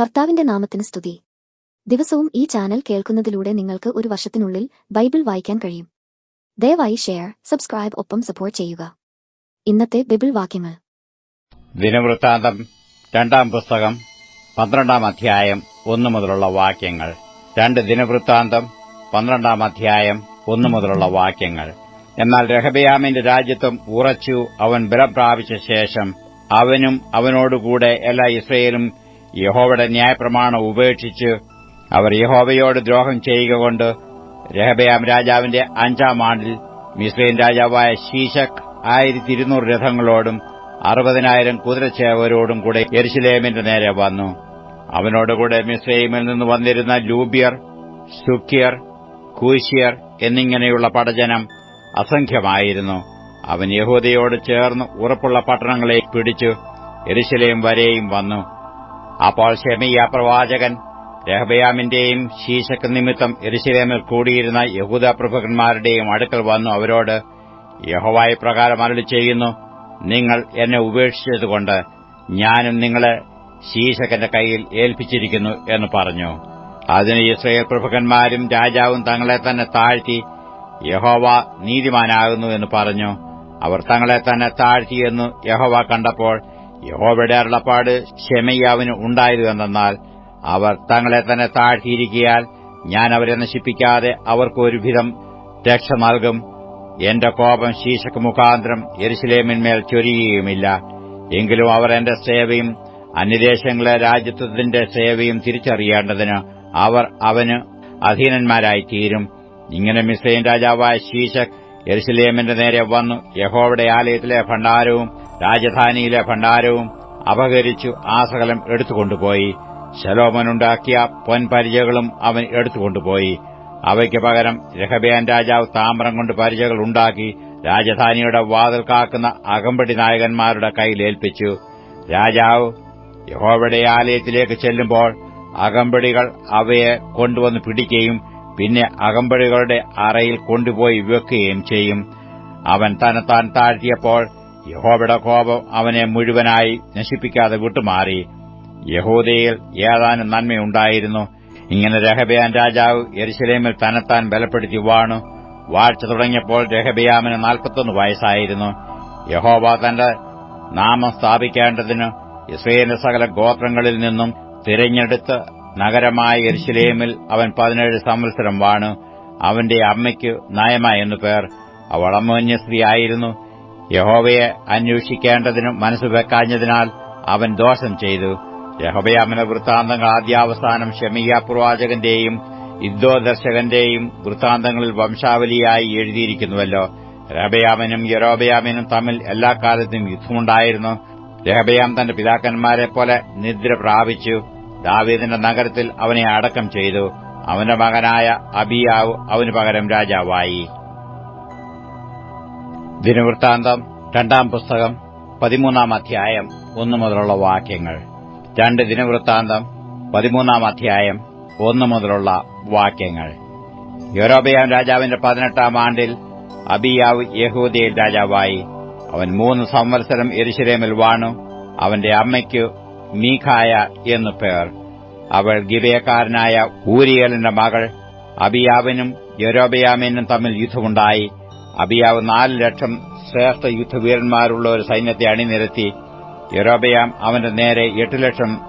കർത്താവിന്റെ നാമത്തിന് സ്തുതി. ദിവസവും ഈ ചാനൽ കേൾക്കുന്നതിലൂടെ നിങ്ങൾക്ക് ഒരു വർഷത്തിനുള്ളിൽ ബൈബിൾ വായിക്കാൻ കഴിയും. ദയവായി ഷെയർ സബ്സ്ക്രൈബ് ഒപ്പം സപ്പോർട്ട് ചെയ്യുക. ഇന്നത്തെ ബൈബിൾ വാക്യങ്ങൾ. ദിനവൃത്താന്തം രണ്ടാം പുസ്തകം പന്ത്രണ്ടാം അധ്യായം ഒന്നു മുതലുള്ള വാക്യങ്ങൾ. രണ്ട് ദിനവൃത്താന്തം പന്ത്രണ്ടാം അധ്യായം ഒന്നു മുതലുള്ള വാക്യങ്ങൾ. എന്നാൽ രഹബയാമിന്റെ രാജ്യത്വം ഉറച്ചു അവൻ ബലം പ്രാപിച്ച ശേഷം അവനും അവനോടുകൂടെ എല്ലാ ഇസ്രയേലും യഹോവയുടെ ന്യായപ്രമാണം ഉപേക്ഷിച്ച് അവർ യഹോവയോട് ദ്രോഹം ചെയ്യുക കൊണ്ട് രഹബയാം രാജാവിന്റെ അഞ്ചാം ആണ്ടിൽ മിസ്രൈൻ രാജാവായ ശീശക് ആയിരത്തി ഇരുന്നൂറ് രഥങ്ങളോടും അറുപതിനായിരം കുതിരച്ചേവരോടും കൂടെ എരിശിലേമിന്റെ നേരെ വന്നു. അവനോടുകൂടെ മിസ്രൈമിൽ നിന്ന് വന്നിരുന്ന ലൂബിയർ സുഖ്യർ കൂശിയർ എന്നിങ്ങനെയുള്ള പടജനം അസംഖ്യമായിരുന്നു. അവൻ യഹൂദയോട് ചേർന്ന് ഉറപ്പുള്ള പട്ടണങ്ങളെ പിടിച്ചു എരിശിലേം വരെയും വന്നു. അപ്പോൾ ഷെമിയ പ്രവാചകൻ രഹബയാമിന്റെയും ശീശക്ക് നിമിത്തം എരിശിലേമിൽ കൂടിയിരുന്ന യഹൂദ പ്രഭുക്കന്മാരുടെയും അടുക്കൽ വന്നു അവരോട് യഹോവായ പ്രകാരം അരളി ചെയ്യുന്നു നിങ്ങൾ എന്നെ ഉപേക്ഷിച്ചതുകൊണ്ട് ഞാനും നിങ്ങളെ ശീശകന്റെ കയ്യിൽ ഏൽപ്പിച്ചിരിക്കുന്നു എന്ന് പറഞ്ഞു. അതിന് ഇസ്രയേൽ പ്രഭുക്കന്മാരും രാജാവും തങ്ങളെ തന്നെ താഴ്ത്തി യഹോവ നീതിമാനാകുന്നു എന്ന് പറഞ്ഞു. അവർ തങ്ങളെ തന്നെ താഴ്ത്തിയെന്നു യഹോവ കണ്ടപ്പോൾ യഹോവയുടെ അരുളപ്പാട് ഷെമയ്യാവിന് ഉണ്ടായത് അവർ തങ്ങളെ തന്നെ താഴ്ത്തിയിരിക്കിയാൽ ഞാൻ അവരെ നശിപ്പിക്കാതെ അവർക്ക് ഒരുവിധം രക്ഷ നൽകും. എന്റെ കോപം ശീശക്ക് മുഖാന്തരം യെരുശലേമിന്മേൽ ചൊരിയുകയുമില്ല. എങ്കിലും അവർ എന്റെ സേവയും അന്യദേശങ്ങളെ രാജ്യത്വത്തിന്റെ സേവയും തിരിച്ചറിയേണ്ടതിന് അവർ അവന് അധീനന്മാരായി തീരും ഇങ്ങനെ മിസ്രൈൻ രാജാവായ ശീശക് എരുസലേമിന്റെ നേരെ വന്നു. യഹോവയുടെ ആലയത്തിലെ ഭണ്ഡാരവും രാജധാനിയിലെ ഭണ്ഡാരവും അപഹരിച്ചു ആ സകലം എടുത്തുകൊണ്ടുപോയി. ശലോമനുണ്ടാക്കിയ പൊൻപരിചകളും അവൻ എടുത്തുകൊണ്ടുപോയി. അവയ്ക്ക് പകരം രഹബേൻ രാജാവ് താമരം കൊണ്ട് പരിചകൾ ഉണ്ടാക്കി രാജധാനിയുടെ വാതിൽ കാക്കുന്ന അകമ്പടി നായകന്മാരുടെ കയ്യിലേൽപ്പിച്ചു രാജാവ് യഹോവയുടെ ആലയത്തിലേക്ക് ചെല്ലുമ്പോൾ അകമ്പടികൾ അവയെ കൊണ്ടുവന്ന് പിടിക്കുകയും പിന്നെ അകമ്പടികളുടെ അറയിൽ കൊണ്ടുപോയി വെക്കുകയും ചെയ്യും. അവൻ തന്നെത്താൻ താഴ്ത്തിയപ്പോൾ യഹോബയുടെ കോപം അവനെ മുഴുവനായി നശിപ്പിക്കാതെ വിട്ടുമാറി. യഹൂദയിൽ ഏതാനും നന്മയുണ്ടായിരുന്നു ഇങ്ങനെ രഹബയാൻ രാജാവ് യെരുസലേമിൽ തന്നെത്താൻ ബലപ്പെടുത്തി വാണു വാഴ്ച തുടങ്ങിയപ്പോൾ രഹബയാമിന് നാൽപ്പത്തൊന്ന് വയസ്സായിരുന്നു. യഹോബ തന്റെ നാമം സ്ഥാപിക്കേണ്ടതിന് ഇസ്രയേലിന്റെ സകല ഗോത്രങ്ങളിൽ നിന്നും തിരഞ്ഞെടുത്ത് നഗരമായ എരിശിലേമിൽ അവൻ പതിനേഴ് സംവത്സരം വാണു. അവന്റെ അമ്മയ്ക്ക് നയമ എന്നു പേർ. അവൾ സ്ത്രീ സ്ത്രീയായിരുന്നു യഹോവയെ അന്വേഷിക്കേണ്ടതിനും മനസ്സ് വെക്കാഞ്ഞതിനാൽ അവൻ ദോഷം ചെയ്തു. യഹോബയാമിന്റെ വൃത്താന്തങ്ങൾ ആദ്യാവസാനം ഷെമിയ പ്രവാചകന്റെയും ഇദ്ദോദർശകന്റെയും വൃത്താന്തങ്ങളിൽ വംശാവലിയായി എഴുതിയിരിക്കുന്നുവല്ലോ. രഹബയാമിനും യരോബയാമിനും തമ്മിൽ എല്ലാ കാലത്തും യുദ്ധമുണ്ടായിരുന്നു. രഹബയാം തന്റെ പിതാക്കന്മാരെ പോലെ നിദ്ര പ്രാപിച്ചു. ദാവീദിന്റെ നഗരത്തിൽ അവനെ അടക്കം ചെയ്തു. അവന്റെ മകനായ അബിയാവ് അവന് പകരം രാജാവായി. ദിനവൃത്താന്തം രണ്ടാം പുസ്തകം പതിമൂന്നാം അധ്യായം ഒന്നു മുതലുള്ള വാക്യങ്ങൾ. രണ്ട് ദിനവൃത്താന്തം പതിമൂന്നാം അധ്യായം ഒന്നു മുതലുള്ള വാക്യങ്ങൾ. യൂറോപ്യൻ രാജാവിന്റെ പതിനെട്ടാം ആണ്ടിൽ അബിയാവ് യഹൂദിയിൽ രാജാവായി. അവൻ മൂന്ന് സംവത്സരം എരിശിലേമിൽ വാണു. അവന്റെ അമ്മയ്ക്കു മീഖായ എന്നു പേർ. അവൾ ഗിബയക്കാരനായ ഊരിയലിന്റെ മകൾ അബിയാവിനും യൊരോബയാമിനും തമ്മിൽ യുദ്ധമുണ്ടായി. അബിയാവ് നാല് ലക്ഷം ശ്രേഷ്ഠ യുദ്ധവീരന്മാരുള്ള ഒരു സൈന്യത്തെ അണിനിരത്തി. യൊരോബയാം അവന്റെ നേരെ എട്ട് ലക്ഷം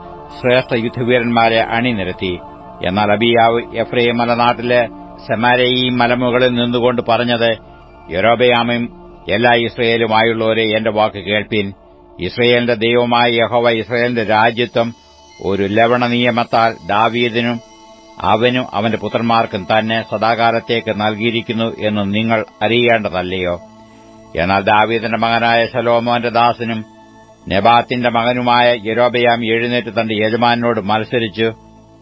ശ്രേഷ്ഠ യുദ്ധവീരന്മാരെ അണിനിരത്തി. എന്നാൽ അബിയാവ് എഫ്രൈം മലനാട്ടിലെ സെമാരയും മലമുകളിൽ നിന്നുകൊണ്ട് പറഞ്ഞത് യൊരോബയാമും എല്ലാ ഇസ്രയേലുമായുള്ളവരെ എന്റെ വാക്ക് കേൾപ്പിൻ. ഇസ്രയേലിന്റെ ദൈവമായ യഹോവ ഇസ്രയേലിന്റെ രാജ്യത്വം ഒരു ലവണ നിയമത്താൽ ദാവീദിനും അവനും അവന്റെ പുത്രന്മാർക്കും തന്നെ സദാകാലത്തേക്ക് നൽകിയിരിക്കുന്നു എന്ന് നിങ്ങൾ അറിയേണ്ടതല്ലയോ? എന്നാൽ ദാവീദിന്റെ മകനായ ശലോമോന്റെ ദാസനും നെബാത്തിന്റെ മകനുമായ യരോബയാം എഴുന്നേറ്റ് തന്റെ യജമാനോട് മത്സരിച്ചു.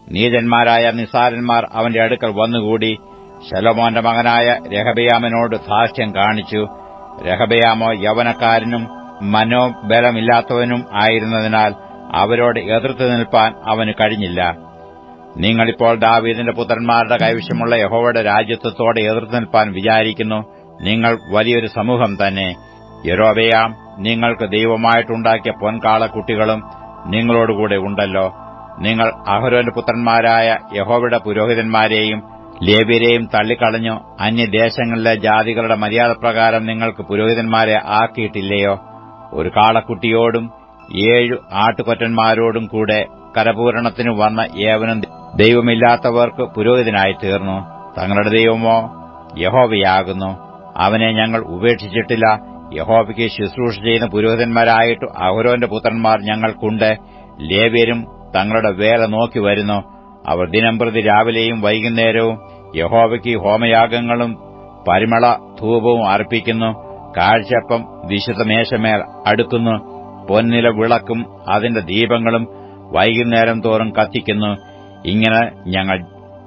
നീതന്മാരായ നിസാരന്മാർ അവന്റെ അടുക്കൽ വന്നുകൂടി. ശലോമോന്റെ മകനായ രഹബയാമിനോട് ധാർഷ്ട്യം കാണിച്ചു. രഹബയാമോ യവനക്കാരനും മനോബലമില്ലാത്തവനും ആയിരുന്നതിനാൽ അവരോട് എതിർത്ത് നിൽപ്പാൻ അവന് കഴിഞ്ഞില്ല. നിങ്ങളിപ്പോൾ ദാവീദിന്റെ പുത്രന്മാരുടെ കൈവശമുള്ള യഹോവയുടെ രാജ്യത്വത്തോടെ എതിർത്ത് നിൽപ്പാൻ വിചാരിക്കുന്നു. നിങ്ങൾ വലിയൊരു സമൂഹം തന്നെ. യരോബയാം നിങ്ങൾക്ക് ദൈവമായിട്ടുണ്ടാക്കിയ പൊൻകാളക്കുട്ടികളും നിങ്ങളോടുകൂടെ ഉണ്ടല്ലോ. നിങ്ങൾ അഹരോന്റെ പുത്രന്മാരായ യഹോവയുടെ പുരോഹിതന്മാരെയും ലേവ്യരെയും തള്ളിക്കളഞ്ഞു. അന്യദേശങ്ങളിലെ ജാതികളുടെ മര്യാദപ്രകാരം നിങ്ങൾക്ക് പുരോഹിതന്മാരെ ആക്കിയിട്ടില്ലയോ? ഒരു കാളക്കുട്ടിയോടും ഏഴു ആട്ടുകൊറ്റന്മാരോടും കൂടെ കരപൂരണത്തിനു വന്ന ഏവനും ദൈവമില്ലാത്തവർക്ക് പുരോഹിതനായി തീർന്നു. തങ്ങളുടെ ദൈവമോ യഹോവയാകുന്നു. അവനെ ഞങ്ങൾ ഉപേക്ഷിച്ചിട്ടില്ല. യഹോവയ്ക്ക് ശുശ്രൂഷ ചെയ്യുന്ന പുരോഹിതന്മാരായിട്ട് അഹരോന്റെ പുത്രന്മാർ ഞങ്ങൾക്കുണ്ട്. ലേവ്യരും തങ്ങളുടെ വേല നോക്കി വരുന്നു. അവർ ദിനംപ്രതി രാവിലെയും വൈകുന്നേരവും യഹോവയ്ക്ക് ഹോമയാഗങ്ങളും പരിമള ധൂപവും അർപ്പിക്കുന്നു. കാഴ്ചപ്പം വിശുദ്ധ മേശമേൽ അടുക്കുന്നു. പൊന്നില വിളക്കും അതിന്റെ ദീപങ്ങളും വൈകുന്നേരം തോറും കത്തിക്കുന്നു. ഇങ്ങനെ ഞങ്ങൾ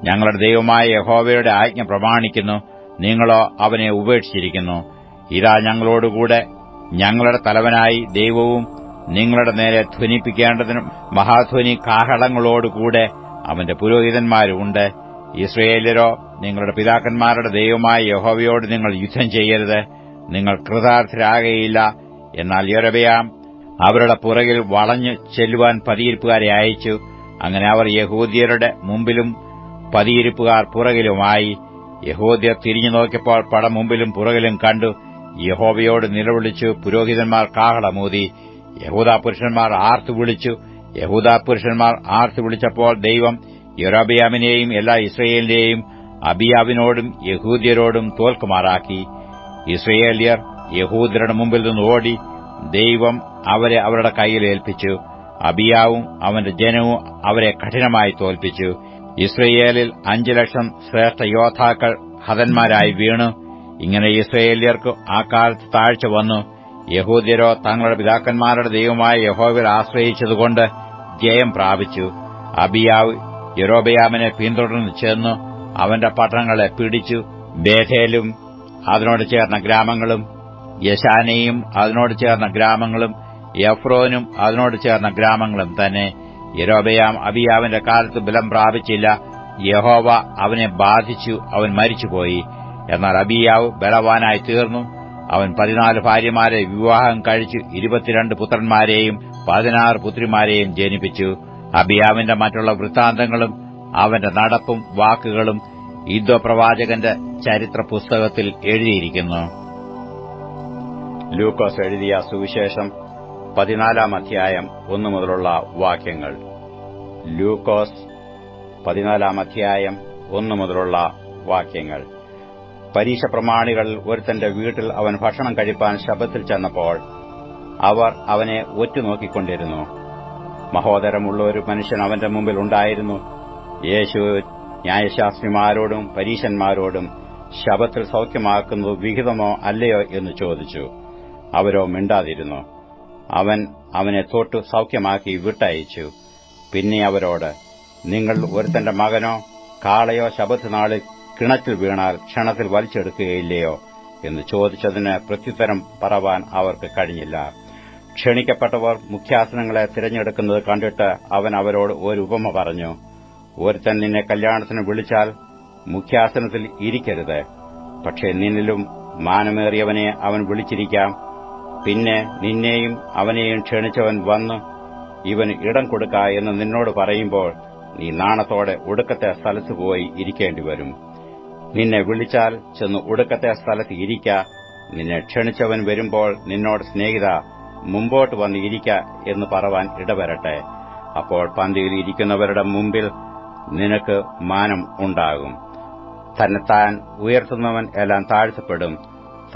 ഞങ്ങളുടെ ദൈവമായ യഹോവയുടെ ആജ്ഞ പ്രമാണിക്കുന്നു. നിങ്ങളോ അവനെ ഉപേക്ഷിച്ചിരിക്കുന്നു. ഇതാ ഞങ്ങളോടുകൂടെ ഞങ്ങളുടെ തലവനായി ദൈവവും നിങ്ങളുടെ നേരെ ധ്വനിപ്പിക്കേണ്ടതിനും മഹാധ്വനി കാഹളങ്ങളോടുകൂടെ അവന്റെ പുരോഹിതന്മാരുമുണ്ട് ഇസ്രയേലരോ നിങ്ങളുടെ പിതാക്കന്മാരുടെ ദൈവമായ യഹോവയോട് നിങ്ങൾ യുദ്ധം ചെയ്യരുത്. നിങ്ങൾ കൃതാർത്ഥരാകയില്ല. എന്നാൽ യൊരബയാം അവരുടെ പുറകിൽ വളഞ്ഞു ചെല്ലുവാൻ പതിയിരിപ്പുകാരെ അയച്ചു. അങ്ങനെ അവർ യഹൂദിയരുടെ മുമ്പിലും പതിയിരിപ്പുകാർ പുറകിലുമായി യഹൂദിയർ തിരിഞ്ഞു നോക്കിയപ്പോൾ പടം മുമ്പിലും പുറകിലും കണ്ടു യഹോവയോട് നിലവിളിച്ചു പുരോഹിതന്മാർ കാഹളമൂതി യഹൂദാ പുരുഷന്മാർ ആർത്തു വിളിച്ചു. യഹൂദാ പുരുഷന്മാർ ആർത്തു വിളിച്ചപ്പോൾ ദൈവം യൊരോബിയാമിനെയും എല്ലാ ഇസ്രയേലിനെയും അബിയാവിനോടും യഹൂദിയരോടും തോൽക്കുമാറാക്കി. ഇസ്രയേലിയർ യഹൂദരുടെ മുമ്പിൽ നിന്ന് ഓടി ദൈവം അവരെ അവരുടെ കയ്യിൽ ഏൽപ്പിച്ചു. അബിയാവും അവന്റെ ജനവും അവരെ കഠിനമായി തോൽപ്പിച്ചു. ഇസ്രയേലിൽ അഞ്ചു ലക്ഷം ശ്രേഷ്ഠ യോദ്ധാക്കൾ ഹതന്മാരായി വീണു. ഇങ്ങനെ ഇസ്രയേലിയർക്ക് ആ കാലത്ത് താഴ്ച വന്നു. യഹൂദ്യരോ തങ്ങളുടെ പിതാക്കന്മാരുടെ ദൈവമായ യഹോവിൽ ആശ്രയിച്ചതുകൊണ്ട് ജയം പ്രാപിച്ചു. അബിയാവ് യൊരോബയാമിനെ പിന്തുടർന്ന് ചേർന്നു അവന്റെ പട്ടണങ്ങളെ പിടിച്ചു. ബേഥേലും അതിനോട് ചേർന്ന ഗ്രാമങ്ങളും യശാനയും അതിനോട് ചേർന്ന ഗ്രാമങ്ങളും യഫ്രോനും അതിനോട് ചേർന്ന ഗ്രാമങ്ങളും തന്നെ. യരോബയാം അബിയാവിന്റെ കാലത്ത് ബലം പ്രാപിച്ചില്ല. യഹോവ അവനെ ബാധിച്ചു അവൻ മരിച്ചുപോയി. എന്നാൽ അബിയാവ് ബലവാനായി തീർന്നു. അവൻ പതിനാല് ഭാര്യമാരെ വിവാഹം കഴിച്ചു ഇരുപത്തിരണ്ട് പുത്രന്മാരെയും പതിനാറ് പുത്രിമാരെയും ജനിപ്പിച്ചു. അബിയാവിന്റെ മറ്റുള്ള വൃത്താന്തങ്ങളും അവന്റെ നടപ്പും വാക്കുകളും ഇദ്ദോ പ്രവാചകന്റെ ചരിത്ര പുസ്തകത്തിൽ എഴുതിയിരിക്കുന്നു. ലൂക്കോസ് എഴുതിയ സുവിശേഷം പതിനാലാം അധ്യായം ഒന്നു മുതലുള്ള വാക്യങ്ങൾ. ലൂക്കോസ് പതിനാലാം അധ്യായം ഒന്നു മുതലുള്ള വാക്യങ്ങൾ. പരീക്ഷ പ്രമാണികൾ ഒരുത്തന്റെ വീട്ടിൽ അവൻ ഭക്ഷണം കഴിപ്പാൻ ശബ്ദത്തിൽ ചെന്നപ്പോൾ അവർ അവനെ ഒറ്റുനോക്കിക്കൊണ്ടിരുന്നു. മഹോദരമുള്ള ഒരു മനുഷ്യൻ അവന്റെ മുമ്പിൽ ഉണ്ടായിരുന്നു. യേശു ന്യായശാസ്ത്രിമാരോടും പരീശന്മാരോടും ശബത്തിൽ സൌഖ്യമാക്കുന്നത് വിഹിതമോ അല്ലയോ എന്ന് ചോദിച്ചു. അവരോ മിണ്ടാതിരുന്നു. അവൻ അവനെ തോട്ടു സൌഖ്യമാക്കി വിട്ടയച്ചു. പിന്നെ അവരോട് നിങ്ങൾ ഒരുത്തന്റെ മകനോ കാളയോ ശബത്ത് നാളിൽ കിണറ്റിൽ വീണാൽ ക്ഷണത്തിൽ വലിച്ചെടുക്കുകയില്ലയോ? എന്ന് ചോദിച്ചതിന് പ്രത്യുത്തരം പറവാൻ അവർക്ക് കഴിഞ്ഞില്ല. ക്ഷണിക്കപ്പെട്ടവർ മുഖ്യാസനങ്ങളെ തിരഞ്ഞെടുക്കുന്നത് കണ്ടിട്ട് അവൻ അവരോട് ഒരു ഉപമ പറഞ്ഞു ഒരുത്തൻ നിന്നെ കല്യാണത്തിന് വിളിച്ചാൽ മുഖ്യാസനത്തിൽ ഇരിക്കരുത്. പക്ഷേ നിന്നിലും മാനമേറിയവനെ അവൻ വിളിച്ചിരിക്കാം. പിന്നെ നിന്നെയും അവനെയും ക്ഷണിച്ചവൻ വന്നു. ഇവൻ ഇടം കൊടുക്ക എന്ന് നിന്നോട് പറയുമ്പോൾ നീ നാണത്തോടെ ഒടുക്കത്തെ സ്ഥലത്ത് പോയി ഇരിക്കേണ്ടി വരും. നിന്നെ വിളിച്ചാൽ ചെന്ന് ഒടുക്കത്തെ സ്ഥലത്ത് ഇരിക്ക. നിന്നെ ക്ഷണിച്ചവൻ വരുമ്പോൾ നിന്നോട് സ്നേഹിത മുമ്പോട്ട് വന്ന് ഇരിക്ക എന്ന് പറവാൻ ഇടവരട്ടെ. അപ്പോൾ പന്തിയിൽ ഇരിക്കുന്നവരുടെ മുമ്പിൽ നിനക്ക് മാനം ഉണ്ടാകും. തന്നെത്താൻ ഉയർത്തുന്നവൻ എല്ലാം താഴ്ത്തപ്പെടും.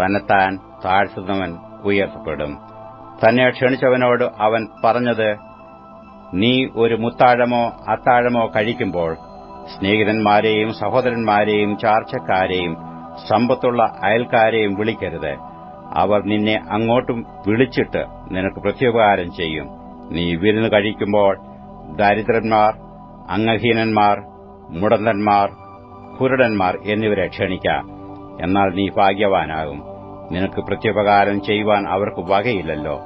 തന്നെത്താൻ താഴ്ത്തുന്നവൻ ഉയർത്തപ്പെടും. തന്നെ ക്ഷണിച്ചവനോട് അവൻ പറഞ്ഞത് നീ ഒരു മുത്താഴമോ അത്താഴമോ കഴിക്കുമ്പോൾ സ്നേഹിതന്മാരെയും സഹോദരന്മാരെയും ചാർച്ചക്കാരെയും സമ്പത്തുള്ള അയൽക്കാരെയും വിളിക്കരുത്. അവർ നിന്നെ അങ്ങോട്ടും വിളിച്ചിട്ട് നിനക്ക് പ്രത്യുപകാരം ചെയ്യും. നീ വിരുന്ന് കഴിക്കുമ്പോൾ ദരിദ്രന്മാർ അംഗഹീനന്മാർ മുടന്തന്മാർ കുരുടന്മാർ എന്നിവരെ ക്ഷണിക്കാം. എന്നാൽ നീ ഭാഗ്യവാനാകും. നിനക്ക് പ്രത്യുപകാരം ചെയ്യുവാൻ അവർക്ക് വകയില്ലല്ലോ.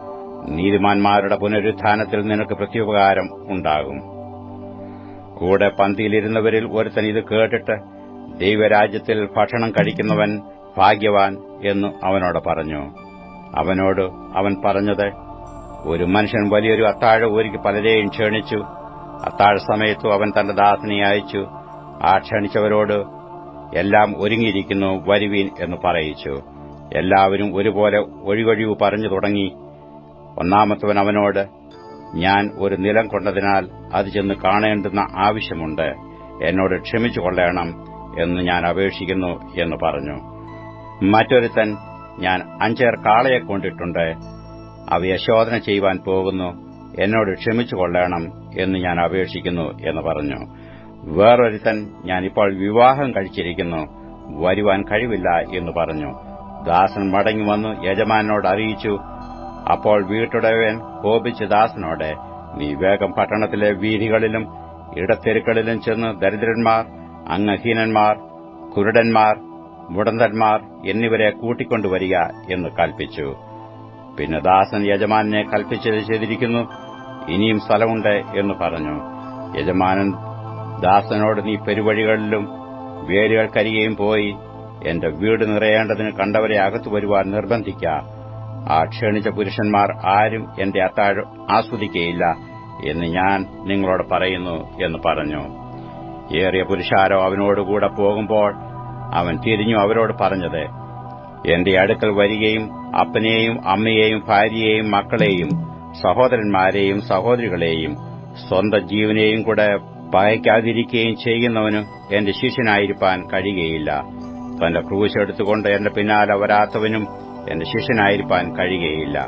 നീതിമാന്മാരുടെ പുനരുത്ഥാനത്തിൽ നിനക്ക് പ്രത്യുപകാരം ഉണ്ടാകും. കൂടെ പന്തിയിലിരുന്നവരിൽ ഒരുത്തൻ ഇത് കേട്ടിട്ട് ദൈവരാജ്യത്തിൽ ഭക്ഷണം കഴിക്കുന്നവൻ ഭാഗ്യവാൻ എന്നു അവനോട് പറഞ്ഞു. അവനോട് അവൻ പറഞ്ഞത് ഒരു മനുഷ്യൻ വലിയൊരു അത്താഴ ഊരിക്ക് പലരെയും ക്ഷണിച്ചു. അത്താഴ സമയത്തു അവൻ തന്റെ ദാസനെ അയച്ചു. ആ ക്ഷണിച്ചവരോട് എല്ലാം ഒരുങ്ങിയിരിക്കുന്നു വരുവീൻ എന്ന് പറയിച്ചു. എല്ലാവരും ഒരുപോലെ ഒഴിവഴിവ് പറഞ്ഞു തുടങ്ങി. ഒന്നാമത്തവൻ അവനോട് ഞാൻ ഒരു നിലം കൊണ്ടതിനാൽ അത് ചെന്ന് കാണേണ്ടുന്ന ആവശ്യമുണ്ട്. എന്നോട് ക്ഷമിച്ചു കൊള്ളണം എന്ന് ഞാൻ അപേക്ഷിക്കുന്നു എന്ന് പറഞ്ഞു. മറ്റൊരുത്തൻ ഞാൻ അഞ്ചേർ കാളയെ കൊണ്ടിട്ടുണ്ട്. അവയെ ശോധന ചെയ്യുവാൻ പോകുന്നു. എന്നോട് ക്ഷമിച്ചു കൊള്ളണം എന്ന് ഞാൻ അപേക്ഷിക്കുന്നു എന്ന് പറഞ്ഞു. വേറൊരുത്തൻ ഞാൻ ഇപ്പോൾ വിവാഹം കഴിച്ചിരിക്കുന്നു. വരുവാൻ കഴിവില്ല എന്ന് പറഞ്ഞു. ദാസൻ മടങ്ങി വന്നു യജമാനോട് അറിയിച്ചു. അപ്പോൾ വീട്ടുടവൻ കോപിച്ച് ദാസനോട് നീ വേഗം പട്ടണത്തിലെ വീഥികളിലും ഇടത്തെരുക്കളിലും ചെന്ന് ദരിദ്രന്മാർ അംഗഹീനന്മാർ കുരുടന്മാർ മുടന്തന്മാർ എന്നിവരെ കൂട്ടിക്കൊണ്ടുവരിക എന്ന് കൽപ്പിച്ചു പിന്നെ ദാസൻ യജമാനെ കൽപ്പിച്ചത് ചെയ്തിരിക്കുന്നു ഇനിയും സ്ഥലമുണ്ട് എന്ന് പറഞ്ഞു. യജമാനൻ ദാസനോട് നീ പെരുവഴികളിലും വേരുകൾക്കരികെയും പോയി എന്റെ വീട് നിറയേണ്ടതിന് കണ്ടവരെ അകത്തു വരുവാൻ നിർബന്ധിക്ക. ആ ക്ഷണിച്ച പുരുഷന്മാർ ആരും എന്റെ അത്താഴം ആസ്വദിക്കയില്ല എന്ന് ഞാൻ നിങ്ങളോട് പറയുന്നു എന്ന് പറഞ്ഞു. ഏറിയ പുരുഷാരോ അവനോടുകൂടെ പോകുമ്പോൾ അവൻ തിരിഞ്ഞു അവരോട് പറഞ്ഞത് എന്റെ അടുക്കൽ വരികയും അപ്പനെയും അമ്മയെയും ഭാര്യയെയും മക്കളെയും സഹോദരന്മാരെയും സഹോദരികളെയും സ്വന്തം ജീവനെയും കൂടെ പകയ്ക്കാതിരിക്കുകയും ചെയ്യുന്നവന് എന്റെ ശിഷ്യനായിരിക്കാൻ കഴിയുകയില്ല. തന്റെ ക്രൂശ് എടുത്തുകൊണ്ട് എന്റെ പിന്നാലെ വരാത്തവനും എന്റെ ശിഷ്യനായിരിക്കാൻ കഴിയുകയില്ല.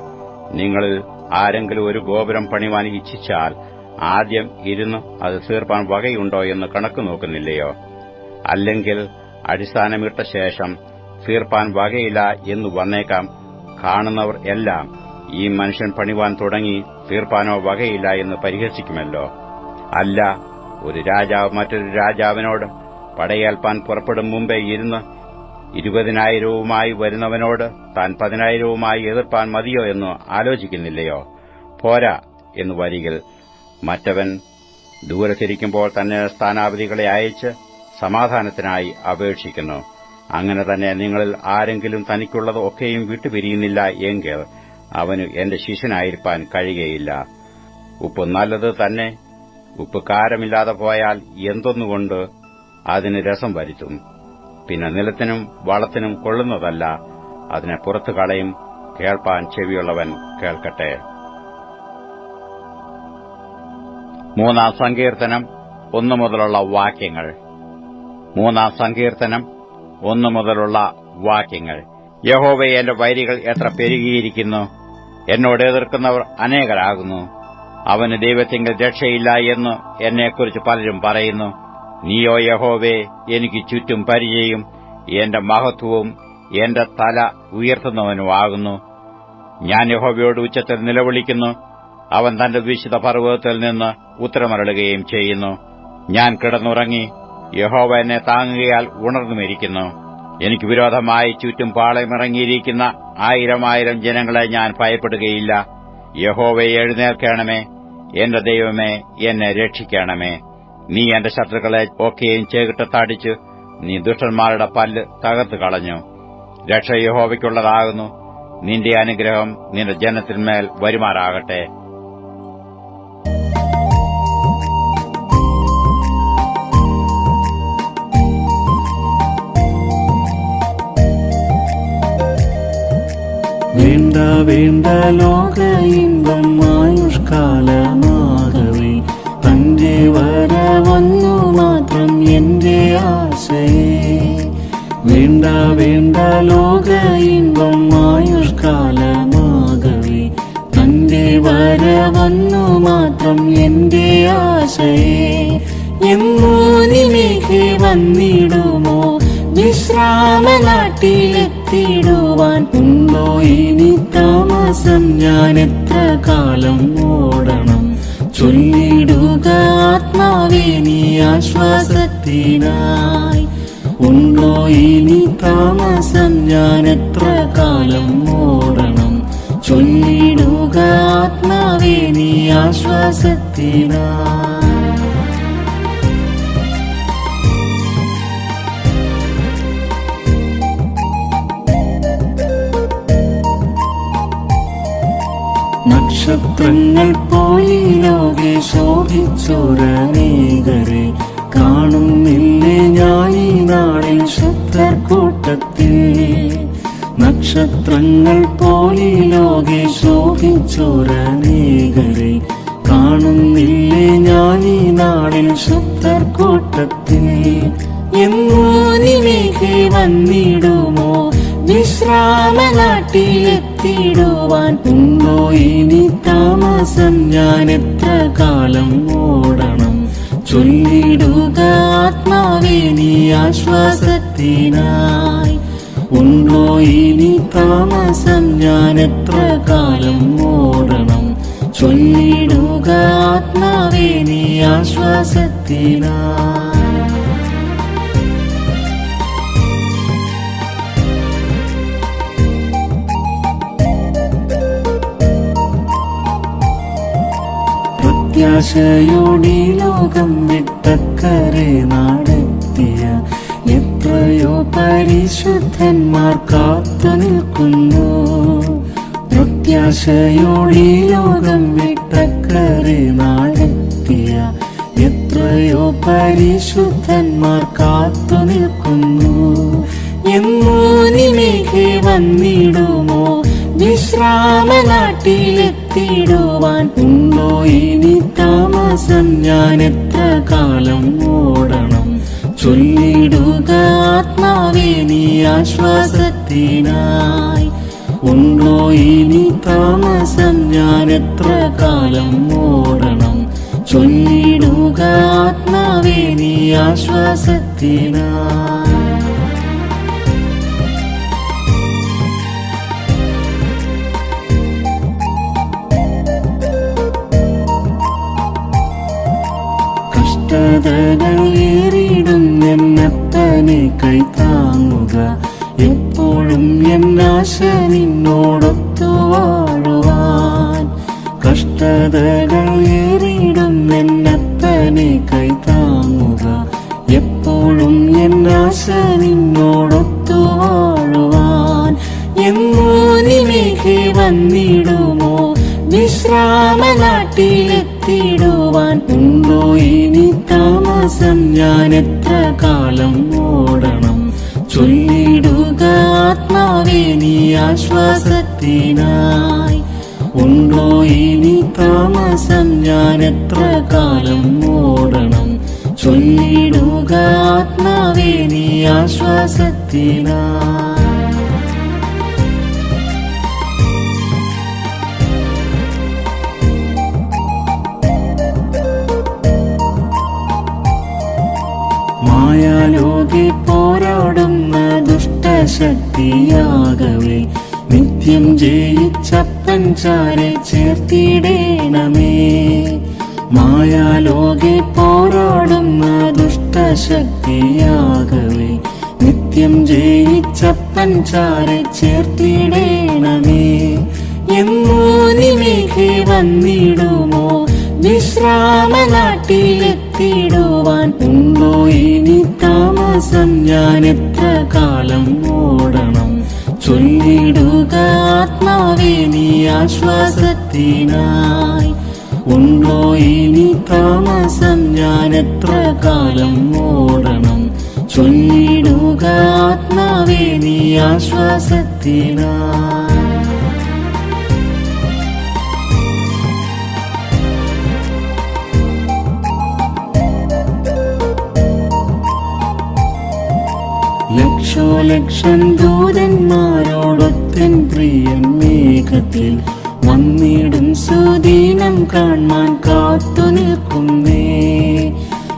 നിങ്ങളിൽ ആരെങ്കിലും ഒരു ഗോപുരം പണിവാൻ ഇച്ഛിച്ചാൽ ആദ്യം ഇരുന്ന് അത് തീർപ്പാൻ വകയുണ്ടോ എന്ന് കണക്ക് നോക്കുന്നില്ലയോ? അല്ലെങ്കിൽ അടിസ്ഥാനമിട്ട ശേഷം തീർപ്പാൻ വകയില്ല എന്ന് വന്നേക്കാം. കാണുന്നവർ എല്ലാം ഈ മനുഷ്യൻ പണിവാൻ തുടങ്ങി തീർപ്പാനോ വകയില്ല എന്ന് പരിഹസിക്കുമല്ലോ. അല്ല ഒരു രാജാവ് മറ്റൊരു രാജാവിനോട് പടയേൽപ്പാൻ പുറപ്പെടും മുമ്പേ ഇരുന്ന് ഇരുപതിനായിരവുമായി വരുന്നവനോട് താൻ പതിനായിരവുമായി എതിർപ്പാൻ മതിയോ എന്ന് ആലോചിക്കുന്നില്ലയോ? പോരാ എന്ന് വരികിൽ മറ്റവൻ ദൂരത്തിരിക്കുമ്പോൾ തന്നെ സ്ഥാനാപതികളെ അയച്ച് സമാധാനത്തിനായി അപേക്ഷിക്കുന്നു. അങ്ങനെ തന്നെ നിങ്ങളിൽ ആരെങ്കിലും തനിക്കുള്ളത് ഒക്കെയും വിട്ടുപിരിയുന്നില്ല എങ്കിൽ അവന് എന്റെ ശിഷ്യനായിരിക്കാൻ കഴിയുകയില്ല. ഉപ്പ് നല്ലത് തന്നെ. ഉപ്പ് കാരമില്ലാതെ പോയാൽ എന്തൊന്നുകൊണ്ട് അതിന് രസം വരുത്തും? പിന്നെ നിലത്തിനും വളത്തിനും കൊള്ളുന്നതല്ല. അതിനെ പുറത്തു കളയും. കേൾപ്പാൻ ചെവിയുള്ളവൻ കേൾക്കട്ടെ. മൂന്നാം സങ്കീർത്തനം ഒന്നു മുതലുള്ള വാക്യങ്ങൾ. മൂന്നാം സങ്കീർത്തനം ഒന്നു മുതലുള്ള വാക്യങ്ങൾ. യഹോവയെ എന്റെ വൈരികൾ എത്ര പെരുകിയിരിക്കുന്നു. എന്നോട് എതിർക്കുന്നവർ അനേകരാകുന്നു. അവന് ദൈവത്തിങ്കിൽ രക്ഷയില്ല എന്ന് എന്നെക്കുറിച്ച് പലരും പറയുന്നു. നീയോ യഹോവേ എനിക്ക് ചുറ്റും പരിചയം എന്റെ മഹത്വവും എന്റെ തല ഉയർത്തുന്നവനുമാകുന്നു. ഞാൻ യഹോവയോട് ഉച്ചത്തിൽ നിലവിളിക്കുന്നു. അവൻ തന്റെ വിശുദ്ധ പർവതത്തിൽ നിന്ന് ഉത്തരമരളുകയും ചെയ്യുന്നു. ഞാൻ കിടന്നുറങ്ങി യഹോവ എന്നെ താങ്ങുകയാൽ ഉണർന്നുമിരിക്കുന്നു. എനിക്ക് വിരോധമായി ചുറ്റും പാളയമിറങ്ങിയിരിക്കുന്ന ആയിരമായിരം ജനങ്ങളെ ഞാൻ ഭയപ്പെടുകയില്ല. യഹോവയെ എഴുന്നേൽക്കണമേ എന്റെ ദൈവമേ എന്നെ രക്ഷിക്കണമേ. നീ എന്റെ ശത്രുക്കളെ ഒക്കെയും ചേകിട്ടത്തടിച്ചു നീ ദുഷ്ടന്മാരുടെ പല്ല് തകർത്ത് കളഞ്ഞു. രക്ഷ യഹോവയ്ക്കുള്ളതാകുന്നു. നിന്റെ അനുഗ്രഹം നിന്റെ ജനത്തിന്മേൽ വരുമാറാകട്ടെ. വേണ്ട വേണ്ട ലോക ഇമ്പം വേണ്ട വേണ്ട ലോക ഇമ്പം ആയുഷ്കാലമാകവേ. തന്റെ വരവന്നു മാത്രം എന്റെ ആശയേ. എന്നോ നിമേഘെ വന്നിടുമോ? വിശ്രാമനാട്ടിലെത്തിടുവാൻ ഉണ്ടോ ഇനി താമസം? ഞാൻ എത്ര കാലം ഓടണം? ചൊല്ലിടുക ആത്മാവേ നീ ആശ്വാസത്തിനായി. ഉണ്ടോ ഇനി താമസം? ഞാൻ എത്ര കാലം ഓടണം? ചൊല്ലിടുക ആത്മാവേ നീ ആശ്വാസത്തിനായി നക്ഷത്രങ്ങൾ പോയി ലോകെ ശോഭിച്ചൊരനേകരെ. കാണുന്നില്ലേ ഞാൻ ഈ നാളിൽ ശുദ്ധർ കൂട്ടത്തിൽ നക്ഷത്രങ്ങൾ പോലെ ലോകെ ശോഭിച്ചോരനേകരെ. കാണുന്നില്ലേ ഞാൻ ഈ നാളിൽ ശുദ്ധർ കൂട്ടത്തിൽ എന്നോ നിലേക്ക് വന്നിടുമോ? വിശ്രാമ നാട്ടിലെത്തിടുവാൻ ഉണ്ടോ ഇനി താമസം? ഞാൻ എത്ര കാലം ചൊല്ലിടുക ആത്മാവേ നീ ആശ്വാസത്തിനായി. ഉണ്ടോ ഇനി താമസം? ഞാൻ എത്ര കാലം ഓടണം? ചൊല്ലിടുക ആത്മാവേ നീ ആശ്വാസത്തിനായി. പ്രത്യാശയോടി ലോകം വിട്ടക്കരെ നാടെത്തിയ എത്രയോ പരിശുദ്ധന്മാർ കാത്തു നിൽക്കുന്നു. പ്രത്യാശയോടി ലോകം വിട്ടക്കരെ നാടെത്തിയ എത്രയോ പരിശുദ്ധന്മാർ കാത്തു നിൽക്കുന്നു. എന്നോ നിമേഘെ വന്നിടുമോ വിശ്രാമ നാട്ടിലെത്തിടുവാൻ ഉണ്ടോ ഇനി താമസം? ഞാൻ എത്ര കാലം ഓടണം? ചൊല്ലിടുക ആത്മാവേ നീ ആശ്വാസത്തിനായി. ഉണ്ടോ ഇനി താമസം? ഞാൻ എത്ര കാലം ഓടണം? ചൊല്ലിടുക ആത്മാവേ നീ ആശ്വാസത്തിനായി. കഷ്ടതകൾ ഏറിടും എന്നപ്പനെ കൈത്താങ്ങുക എപ്പോഴും എന്നാശ നിന്നോടൊത്തു വാഴുവാൻ. കഷ്ടതകൾ ഏറിടും എന്നപ്പനെ കൈത്താങ്ങുക എപ്പോഴും എന്നാശ നിന്നോടൊത്തു വാഴുവാൻ. എന്നോ നിമേഘെ വന്നിടുമോ ഞാൻ എത്ര കാലം ഓടണം? ചൊല്ലിടുക ആത്മാവേ നീ ആശ്വാസത്തിനായി. ഉണ്ടോ ഇനി താമസം? ഞാൻ എത്ര കാലം ഓടണം? ചൊല്ലിടുക ആത്മാവേ നീ ആശ്വാസത്തിനായി. നിത്യം ജയിച്ചപ്പൻ ചാരെ ചേർത്തിടേണമേ. മായാലോകെ പോരാടുന്ന ദുഷ്ടശക്തിയാകവേ. നിത്യം ജയിച്ചപ്പൻ ചാരെ ചേർത്തിടേണമേ. എന്നോ നിമേഘെ വന്നിടുമോ? വിശ്രാമ നാട്ടിലെത്തിടുവാൻ ഉണ്ടോ ഇനി താമസം? ഞാൻ എത്ര കാലം ചൊല്ലിടുക ആത്മാവേ നീ ആശ്വാസത്തിനായി ഉണ്ടോ ഇനി താമസം ഞാൻ എത്ര കാലം ഓടണം ചൊല്ലിടുക ആത്മാവേ നീ ആശ്വാസത്തിനായി ലക്ഷോ ദൂതന്മാരോടൊത്തൻ പ്രിയൻ മേഘത്തിൽ വന്നിടും സുദീനം കാണാൻ കാത്തു നിൽക്കുന്നേ.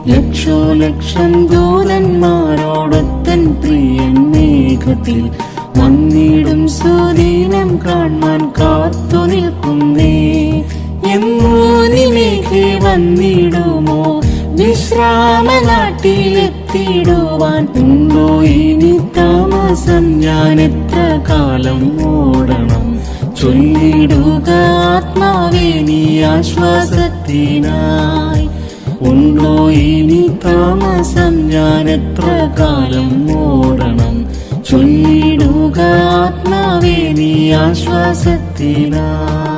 ലക്ഷോ ലക്ഷം ദൂതന്മാരോടൊത്തൻ പ്രിയൻ മേഘത്തിൽ വന്നിടും സുദീനം കാണാൻ കാത്തു നിൽക്കുന്നേ. എന്നോ നിലേക്ക് വന്നിടുമോ വിശ്രാമ നാട്ടിലെത്തിടുവാൻ ഉണ്ടോ? ഇനി താമസം ഞാൻ എത്ര കാലം ഓടണം? ചൊല്ലിടുക ആത്മാവേ നീ ആശ്വാസത്തിനായി. ഉണ്ടോ ഇനി താമസം ഞാൻ എത്ര കാലം ഓടണം? ചൊല്ലിടുക ആത്മാവേ നീ ആശ്വാസത്തിനായി.